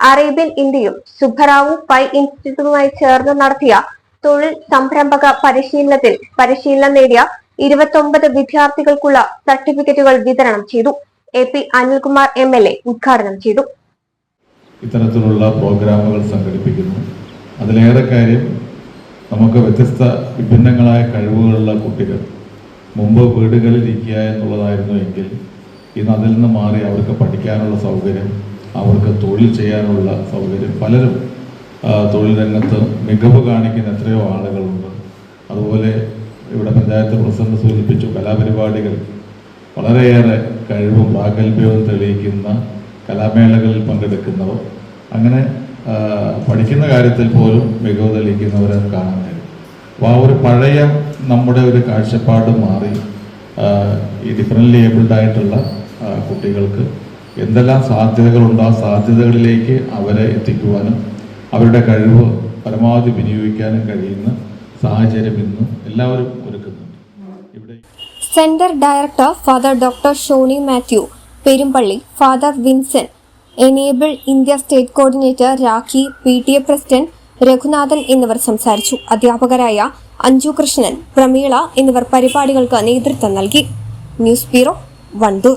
Arabian ഇന്ത്യയും Subbarao pi ഇൻസ്റ്റിറ്റ്യൂട്ടുമായി ചേർന്ന് നടത്തിയ തൊഴിൽ സംരംഭക പരിശീലനത്തിൽ പരിശീലനം നേടിയ ഇരുപത്തൊമ്പത് വിദ്യാർത്ഥികൾക്കുള്ള സർട്ടിഫിക്കറ്റുകൾ വിതരണം ചെയ്തു. A P Anilkumar M L A ഉദ്ഘാടനം ചെയ്തു. ഇത്തരത്തിലുള്ള പ്രോഗ്രാമുകൾ സംഘടിപ്പിക്കുന്നു. അതിലേറെ കാര്യം നമുക്ക് വ്യത്യസ്ത വിഭിന്നങ്ങളായ കഴിവുകളുള്ള കുട്ടികൾ മുമ്പ് വീടുകളിൽ ഇരിക്കുക എന്നുള്ളതായിരുന്നു എങ്കിൽ ഇന്ന് അതിൽ നിന്ന് മാറി അവർക്ക് പഠിക്കാനുള്ള സൗകര്യം അവർക്ക് തൊഴിൽ ചെയ്യാനുള്ള സൗകര്യം. പലരും തൊഴിൽ രംഗത്ത് മികവ് കാണിക്കുന്ന എത്രയോ ആളുകളുണ്ട്. അതുപോലെ ഇവിടെ പഞ്ചായത്ത് പ്രസിഡന്റ് സൂചിപ്പിച്ചു കലാപരിപാടികൾ വളരെയേറെ കഴിവും പ്രാഗൽഭ്യവും തെളിയിക്കുന്ന കലാമേളകളിൽ പങ്കെടുക്കുന്നവർ. അങ്ങനെ പഠിക്കുന്ന കാര്യത്തിൽ പോലും മികവ് തെളിയിക്കുന്നവരെ കാണാൻ കഴിയും. അപ്പോൾ ആ ഒരു പഴയ നമ്മുടെ ഒരു കാഴ്ചപ്പാട് മാറി ഈ ഡിഫറന്റ് ഏബിൾഡ് ആയിട്ടുള്ള കുട്ടികൾക്ക് എന്തെല്ലാം സാധ്യതകളുണ്ടോ ആ സാധ്യതകളിലേക്ക് അവരെ എത്തിക്കുവാനും അവരുടെ കഴിവ് പരമാവധി വിനിയോഗിക്കാനും കഴിയുന്ന സാഹചര്യം ഇന്ന് എല്ലാവരും ഒരുക്കുന്നുണ്ട്. ഇവിടെ centre director father doctor Shony Mathew Perumpally father Vincent enable India state coordinator Rakhi P T A president Raghunathan എന്നിവർ സംസാരിച്ചു. അധ്യാപകരായ അഞ്ജു കൃഷ്ണൻ പ്രമീള എന്നിവർ പരിപാടികൾക്ക് നേതൃത്വം നൽകി. News bureau Wandoor.